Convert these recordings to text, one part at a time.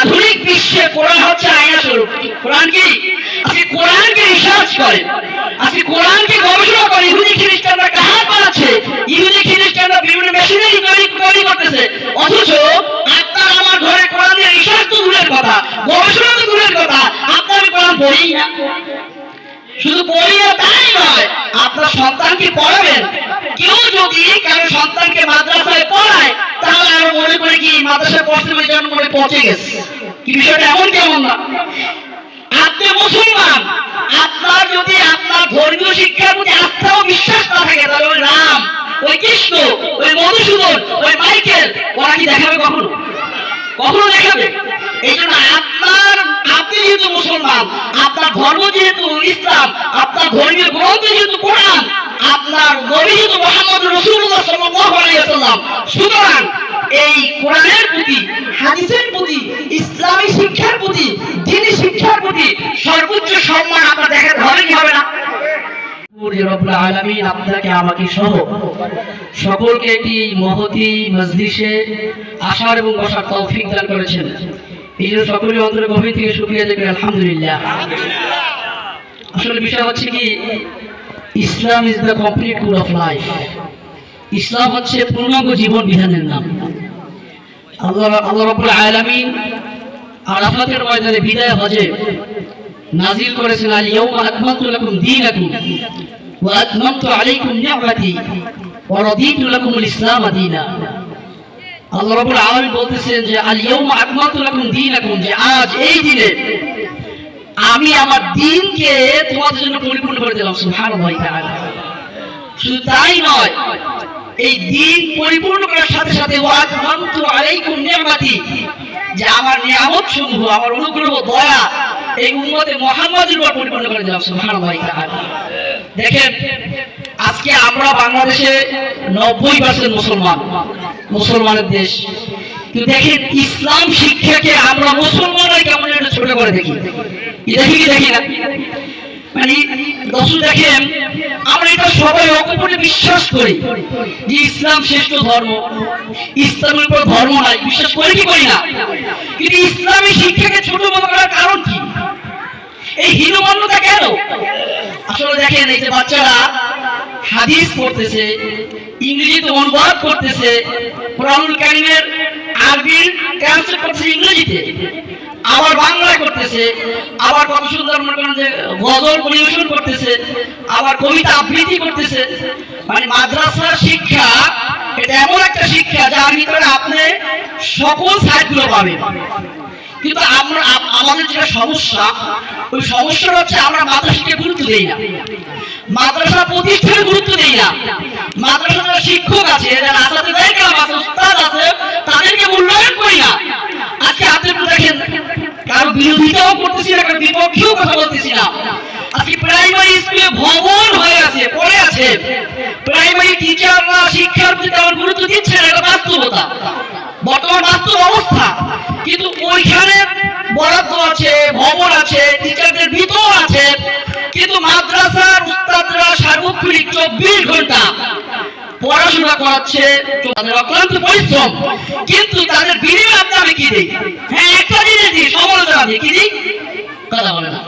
আধুনিক বিশ্বে কোরআন হচ্ছে আয়না স্বরূপ কোরআন কি? আজকে কোরআনকে রিসার্চ করে, আজকে কোরআনকে গবেষণা করে ইহুদি খ্রিস্টানরা কাহার বানাচ্ছে ইহুদি খ্রিস্টানরা বিভিন্ন মেশিনারি তৈরি তৈরি করতেছে। অথচ আপনার আমার ঘরে কোরআনের রিসার্চ তো দূরের কথা, গবেষণা তো দূরের কথা, আপনার কোরআন পড়ি না। শুধু পড়ি না, তাই নয়, আপনার সন্তানকে পড়াবেন? কেউ যদি কারও সন্তানকে মাদ্রাসায় পড়ায়, তাহলে আমরা মনে করি কি মাদ্রাসায় পড়তে বলে যেন মনে পচে গেছে। কি বিষয়টা এমন কেমন না? আপনি মুসলমান, আপনার যদি আপনার ধর্মীয় শিক্ষার প্রতি আস্থা ও বিশ্বাস না থাকে, তাহলে ওই রাম, ওই কৃষ্ণ, ওই মধুসূদন, ওই মাইকেল, ওরা কি দেখাবে কখনো? কখনো দেখাবে? এই জন্য আপনার, আপনি যেহেতু মুসলমান, আপনার ধর্ম যেহেতু ইসলাম, আপনার ধর্মীয় গ্রন্থ যেহেতু কোরআন আপনার মোহাম্মদ রসুল্লাহ সাল্লাল্লাহু আলাইহি সুতরাং এই কোরআনের প্রতি, হাদিসের প্রতি, ইসলামী শিক্ষার প্রতি শিক্ষার প্রতি সর্বোচ্চ সম্মান হবে কি হবে না? আপনাকে, আমাকে সহ সকলকে মহতি আসার এবং বসার তৌফিক দান করেছেন। এই সকলের অন্তরে গভীর থেকে আলহামদুলিল্লাহ। আসলে বিষয় হচ্ছে কি Islam is the complete code of life ইসলাম হচ্ছে পূর্ণাঙ্গ জীবন বিধানের নাম। আল্লাহ আল্লাহ রব্বুল আলামিন আরাফাতের ময়দানে বিদায় হজে নাজিল করেছেন, আল ইয়াউমা আকমালতু লাকুম দীনাকুম ওয়া আতমামতু আলাইকুম নি'মাতি ওয়া রাদিতু লাকুমুল ইসলাম দীনা। আল্লাহ রাব্বুল আলামিন বলতেছেন যে, আল ইয়াউমা আকমালতু লাকুম দীনাকুম, যে আজ এই দিনে আমি আমার দিনকে তোমাদের জন্য পরিপূর্ণ করে দিলাম, সুবহানাল্লাহি তাআলা। শুধু তাই নয়, এই দিন পরিপূর্ণ করার সাথে সাথে ওয়াজ মান্তু আলাইকুম নিয়ামাতি, যে আমার নিয়ামত সমূহ, আমার অনুগ্রহ, দয়া এই উম্মতে মুহাম্মাদের উপর পরিপূর্ণ করে দিলাম, সুবহানাল্লাহি তাআলা। দেখেন, আজকে আমরা বাংলাদেশে নব্বই পার্সেন্ট মুসলমান, মুসলমানের দেশ। দেখেন, ইসলাম শিক্ষাকে আমরা মুসলমানরা কেমন একটা ছোট করে দেখি? দেখি কি দেখি না? মানে দেখেন, আমরা এটা সবাই বিশ্বাস করি যে ইসলাম ধর্ম। ইসলামের উপর ধর্ম নাই, বিশ্বাস কি করি না? কিন্তু ইসলামী শিক্ষাকে ছোট করার কারণ কি? এই কেন? আসলে দেখেন, এই যে বাচ্চারা হাদিস পড়তেছে, ইংরেজিতে অনুবাদ করতেছে, কোরআনুল কারিমের আবার কবিতা আবৃত্তি করতেছে। মানে মাদ্রাসার শিক্ষা এমন একটা শিক্ষা যার আপনি সকল সাইডগুলো পাবেন। কিন্তু আমরা, আমাদের যেটা সমস্যা, ওই সমস্যাটা হচ্ছে আমরা মাদ্রাসাকে গুরুত্ব দেই না। মাদ্রাসা প্রতিষ্ঠানে গুরুত্ব দেই না। মাদ্রাসা শিক্ষক আছে, যারা আসাতে দেয় উস্তাদ আছে তাদেরকে মূল্যায়ন করি না আজকে আপনি একটু দেখেন কারও বিরোধিতাও করতেছি না কারও বিপক্ষেও কথা বলতেছি না আজকে প্রাইমারি স্কুলে ভবন হয়ে আছে, পড়ে আছে। প্রাইমারি টিচাররা শিক্ষার প্রতি তেমন গুরুত্ব দিচ্ছে না, এটা বাস্তবতা। বর্তমান বাস্তব অবস্থা। কিন্তু ওইখানে বরাদ্দ আছে, ভবন আছে টিচারদের ভিতর আছে। কিন্তু মাদ্রাসার উস্তাদরা সার্বক্ষণিক চব্বিশ ঘণ্টা পড়াশোনা করাচ্ছে তাদের অক্লান্ত পরিশ্রম। কিন্তু তাদের বিনিময়ে আপনি আমি কি দিই? হ্যাঁ একটা জিনিস দিই সমালোচনা দিই কি দিই? কথা বলে না।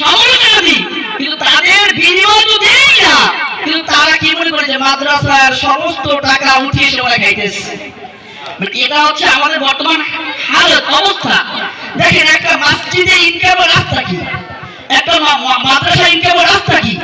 সমালোচনা দিই কিন্তু তাদের বিনিময় তো দেই না। কিন্তু তারা কি মনে করে যে মাদ্রাসার সমস্ত টাকা উঠিয়ে সেবা খাইতেছে? মানে এটা হচ্ছে আমাদের বর্তমান হালত, অবস্থা। দেখেন একটা মসজিদে ইনকামের রাস্তা কি? একটা মাদ্রাসা ইনকামের রাস্তা কি?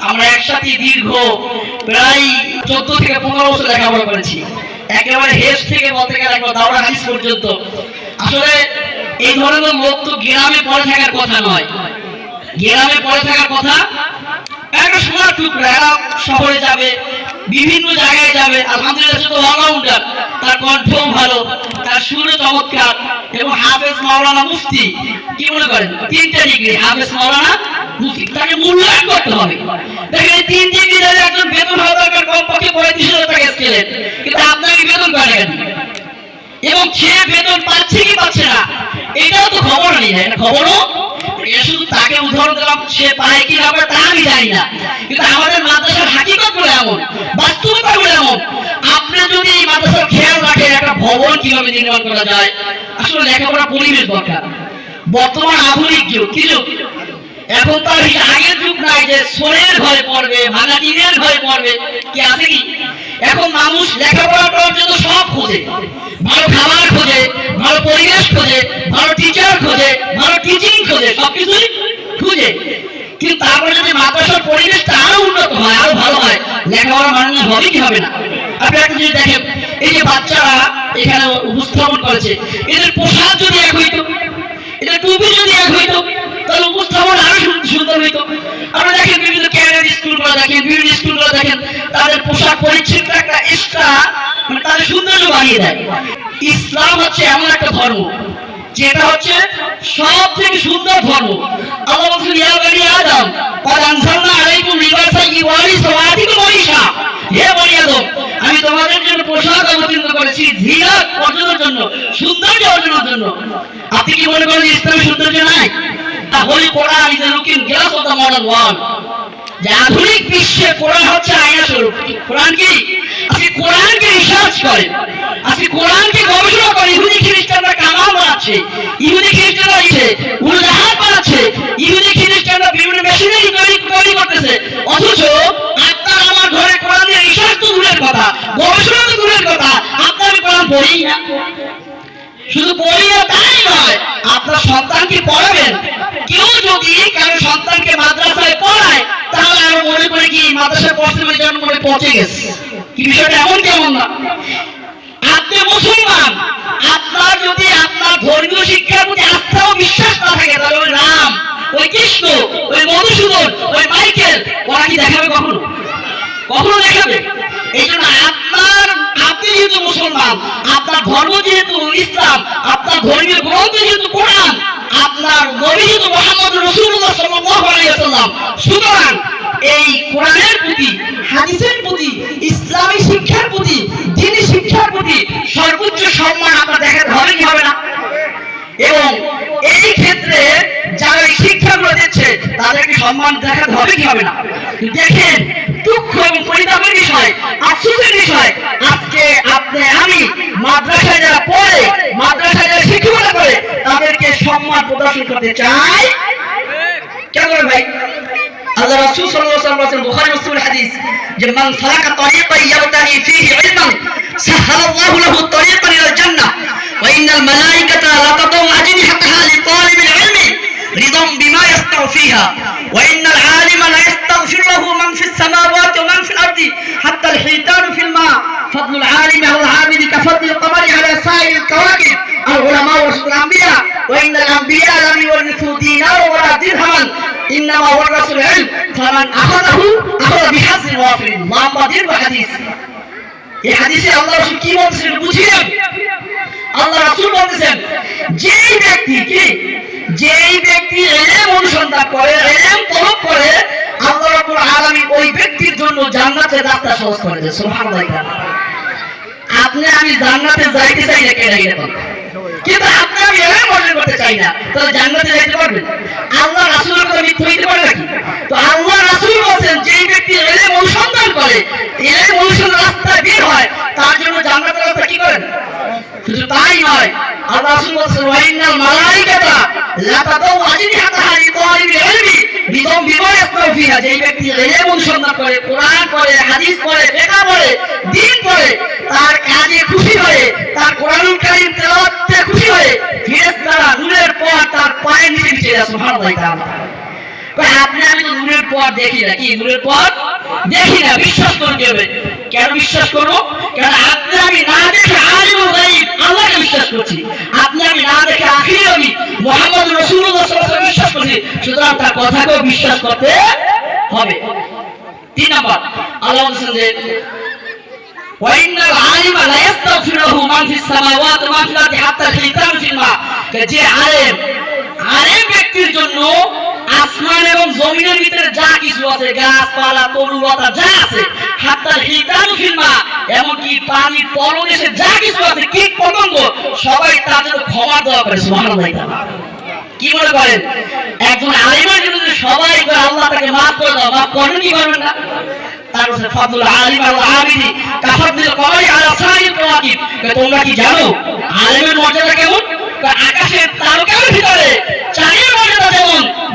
আমরা একসাথে দীর্ঘ প্রায় চোদ্দ থেকে পনেরো বছর লেখাপড়া করেছি। একেবারে হেস থেকে বলতে গেলে একবার হাদিস পর্যন্ত। আসলে এই ধরনের লোক তো গ্রামে পড়ে থাকার কথা নয়। গ্রামে পড়ে থাকার কথা? একটা সোনার টুকরা শহরে যাবে, বিভিন্ন জায়গায় যাবে, আলহামদুলিল্লাহ সে তো তার কণ্ঠও ভালো, তার সুরে চমৎকার, এবং হাফেজ মাওলানা মুফতি, কি মনে করেন? তিনটা ডিগ্রি হাফেজ মাওলানা মুফতি, তাকে মূল্যায়ন করতে হবে। দেখেন তিন ডিগ্রি একজন গেলেন কিন্তু আপনাকে বেতন পায় এবং সে বেতন পাচ্ছে কি পাচ্ছে না? এটাও তো খবর নেই তাই না? খবরও? শুধু তাকে উদাহরণ দিলাম, সে পায় কি না তা আমি জানি না। কিন্তু আমাদের মাদ্রাসার হাকিকতগুলো এমন, বাস্তবতা গুলো এমন। আপনি যদি এই মাদ্রাসার খেয়াল রাখেন, একটা ভবন কীভাবে নির্মাণ করা যায়? আসলে লেখাপড়া পরিবেশ দরকার। বর্তমান আধুনিক যুগ, কি যুগ? এখন তো আর আগের যুগ নাই যে সোনের ঘরে পড়বে ভাঙা টিনের ঘরে পড়বে। কি আছে কি? এখন মানুষ লেখাপড়া জন্য সব খোঁজে। ভালো খাবার খোঁজে, ভালো পরিবেশ খোঁজে, ভালো টিচার খোঁজে, ভালো টিচিং খোঁজে সবকিছুই খুঁজে। কিন্তু তারপরে যদি মাদ্রাসার পরিবেশটা আরও উন্নত হয়, আরও ভালো হয়, লেখাপড়া মানুষ হবে কি হবে না? আপনি একটা জিনিস দেখেন, এই যে বাচ্চারা এখানে উপস্থাপন করেছে, এদের পোশাক যদি এক হইতো এটা টুপি যদি এক হইতো সুন্দর হইতো। আপনারা দেখেন বিভিন্ন ক্যারিয়ার স্কুলগুলো দেখেন, বিভিন্ন স্কুলগুলো দেখেন, তাদের পোশাক পরিচ্ছন্ন একটা এক্সট্রা মানে তাদের সৌন্দর্য বাড়িয়ে দেয়। ইসলাম হচ্ছে এমন একটা ধর্ম, যেটা হচ্ছে সব থেকে সুন্দর ধর্ম। আল্লাহ বলছেন, ইয়া হে বানি আদম, আমি তোমাদের জন্য পোশাক অবতীর্ণ করেছি জিয়াত অর্জনের জন্য, সৌন্দর্য অর্জনের জন্য। আপনি কি মনে করেন ইসলাম সৌন্দর্য নাই? Holy Quran is looking glass of the modern world যে আধুনিক বিশ্বে কোরআন হচ্ছে আয়না স্বরূপ কোরআন কি? আজকে কোরআনকে রিসার্চ করে, আজকে কোরআনকে গবেষণা করে, ইহুদি খ্রিস্টানরা কামাল বানাচ্ছে, ইহুদি খ্রিস্টানরা উড়োজাহাজ বানাচ্ছে কখনো দেখাবে? এই জন্য আপনার আপনি যেহেতু মুসলমান, আপনার ধর্ম যেহেতু ইসলাম, আপনার ধর্মীয় গ্রন্থ যেহেতু কোরআন, আপনার নবী যেহেতু মোহাম্মদ রসুল্লাহ সাল্লাল্লাহু আলাইহি সুতরাং এই কোরআনের প্রতি, হাদিসের প্রতি, ইসলামী শিক্ষার প্রতি, দিনী শিক্ষার প্রতি সর্বোচ্চ সম্মান আপনার হবে কি হবে না? এবং এই ক্ষেত্রে যারা এই শিক্ষাগুলো দিচ্ছে, তাদেরকে সম্মান দেখাতে হবে কি হবে না? দেখেন দুঃখ এবং পরিতাপের বিষয় বিষয়। আজকে আপনি, আমি মাদ্রাসায় যারা পড়ে, মাদ্রাসায় যারা করে, তাদেরকে সম্মান প্রদর্শন করতে চাই। কেন ভাই? আল্লাহ রাসূল সাল্লাল্লাহু আলাইহি ওয়াসাল্লাম বুখারী মুসলিমের হাদিস যে, মান সালাকা ফীহি ইলমান, সাহালাল্লাহু লাহু ইলাল জান্নাহ, ওয়া ইন্নাল আজনিহাতাহা লিতালিবিল ইলমি। রিদাম বিমা ইয়াসতাউ ফিহা ওয়া ইন্নাল আলিমা লা ইয়াস্তাগফির লাহু মান ফিস সামাওয়াতি ওয়া মান ফিল আরদি হাত্তা আল হিতানু ফিল মা فضل العالم على العابد كفضل القمر على سائر الكواكب العلماء ورثة الأنبياء وإن الأنبياء لم يورثوا دينارا ولا درهما إنما ورثوا العلم فمن أخذه أخذ بحظ وافر محمد حديث এই হাদিসে আল্লাহ রাসূল কি বলছেন বুঝিয়েন আল্লাহ রাসূল বলতেছেন যেই ব্যক্তি কি সহজ করে দেয় সুবহানাল্লাহ আপনি আমি জান্নাতে যাইতে চাই না কেন এরকম? কিন্তু আপনি আমি এভাবে অর্জন করতে চাই না। তাহলে জান্নাতে যাইতে পারবেন? আল্লাহ রাসুল কথা মৃত্যু হইতে পারে নাকি? তো আল্লাহ রাসুল বলছেন যে ব্যক্তি এলে অনুসন্ধান করে এলে অনুসন্ধান রাস্তায় বের হয় তার জন্য জান্নাতের রাস্তা কি করেন শুধু তাই নয় আল্লাহ রাসূল বলেন ওয়াইনাল মালাইকাতা লা তাদাউ আজনিহাতাহা লিতালিবিল ইলমি বিদম বিমা ইয়াসমাউ ফিহা যেই ব্যক্তি ইলম অনুসন্ধান করে, কোরআন পড়ে, হাদিস পড়ে, ফিকহ পড়ে দিন পড়ে, তার কাজে খুশি হয়ে, তার কোরআন কারীম তেলাওয়াতে খুশি হয়ে, ফেরেশতারা নূরের পর তার পায়ে নিচে নিচে দেয় সুবহানাল্লাহ তাআলা। আপনি আমি তো নূরের পর দেখি না, কি নূরের পর? দেখি না, বিশ্বাস করতে হবে। কেন বিশ্বাস করব কারণ আপনি আমি না দেখে আলিম গাইব আল্লাহকে বিশ্বাস করছি? আপনি আমি না দেখে আখির আমি মোহাম্মদ রসুল্লাহ বিশ্বাস করছি। সুতরাং তার কথাকেও বিশ্বাস করতে হবে। তিন নম্বর, আল্লাহ বলছেন যে যে আলেম আলেম ব্যক্তির জন্য আসমান এবং জমিনের ভিতরে যা কিছু আছে, গাছপালা, তরুলতা যা আছে হাত্তাল হিতানু ফিল্মা এমনকি পানির তলদেশে যা কিছু আছে, কীট পতঙ্গ, সবাই তাদের ক্ষমা দেওয়া করে, সুবহানাল্লাহ কি মনে করেন একজন আলিমের জন্য সবাই আল্লাহ তাকে মাফ করে দাও, মাফ করেন কি করবেন না? তার কাছে ফাদুল আলিম আল্লাহ আবিদি কাফাদুল কমারি আলা সাইল কাওয়াকিব তোমরা কি জানো, আলিমের মর্যাদা কেমন? আকাশের তারকার ভিতরে, চাঁদের মর্যাদা যেমন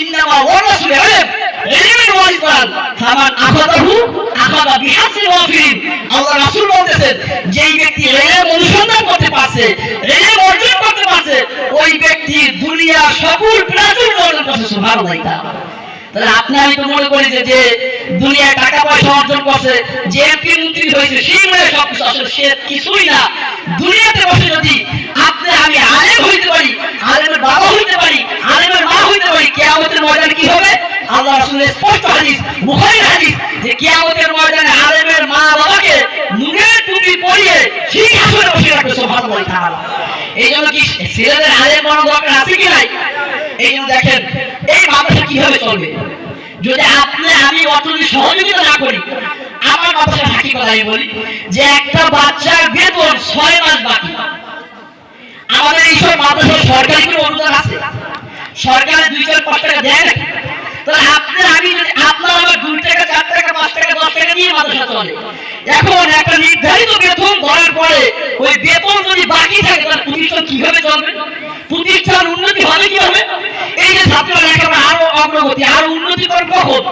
ইন্নামা ওয়ারাসুল ইলম ইলমের ওয়ারিস বানান ফামান আখাদাহু আখাদা বিহাসিল ওয়াফিরিন আল্লাহ রাসূল বলতেছেন, যেই ব্যক্তি ইলম অনুসন্ধান করতে পারছে ইলম অর্জন করতে পারছে, ওই ব্যক্তি দুনিয়া সকল প্রাচুর্য অর্জন করছে, সুবহানাল্লাহ। তাহলে আপনি আমি তো মনে করি যে দুনিয়ায় টাকা পয়সা অর্জন করছে, যে মন্ত্রী হয়েছে, সেই মনে সবকিছু আসলে সে কিছুই না। দুনিয়াতে বসে যদি আপনি, আমি আলেম হইতে পারি, আলেমের বাবা হইতে পারি, আলেমের মা হইতে পারি, কেয়ামতের ময়দানে কি হবে? আল্লাহ আলেমের মা বাবাকে পরিয়ে জন্য কি বড় কি নাই? এই দেখেন কীভাবে চলবে? যদি আপনি, আমি অর্থনীতি সহযোগিতা না করি, আমার কথা আমি বলি যে একটা বাচ্চার বেতন ছয় মাস বাকি। আমাদের এইসব মাদ্রাসা সরকারি কোনো অনুদান আছে? সরকারের দুই চার পাঁচ টাকা দেয় নাকি? তাহলে আপনার, আমি যদি, আপনার আমার দুই টাকা, চার টাকা, পাঁচ টাকা, দশ টাকা দিয়ে মাদ্রাসা চলে। এখন একটা নির্ধারিত বেতন ধরার পরে ওই বেতন যদি বাকি থাকে, তাহলে প্রতিষ্ঠান কীভাবে চলবে? প্রতিষ্ঠান উন্নতি হবে কি হবে? এই যে ছাত্ররা লেখাপড়া আরও অগ্রগতি, আরও উন্নতি করে কখন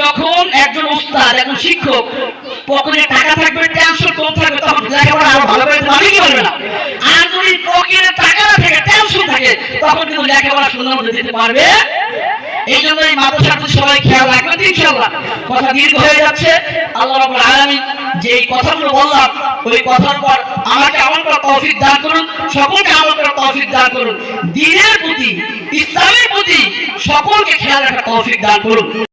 যখন একজন উস্তাদ একজন শিক্ষক পকেটে টাকা থাকবে টেনশন কম থাকবে, তখন লেখাপড়া আরও ভালো করে পারবে কি পারবে না। আর যদি পকেটে টাকা না থাকে টেনশন থাকে, তখন কিন্তু লেখাপড়া সুন্দর মতো দিতে পারবে এই জন্য এই মাদ্রাসার সবাই খেয়াল রাখবেন ইনশাআল্লাহ। কথা দীর্ঘ হয়ে যাচ্ছে। আল্লাহ রাব্বুল আলামিন যে কথাগুলো বললাম, ওই কথার পর আমাকে আমল করার তৌফিক দান করুন, সকলকে আমল করার তৌফিক দান করুন। দ্বীনের প্রতি, ইসলামের প্রতি সকলকে খেয়াল রাখার তৌফিক দান করুন।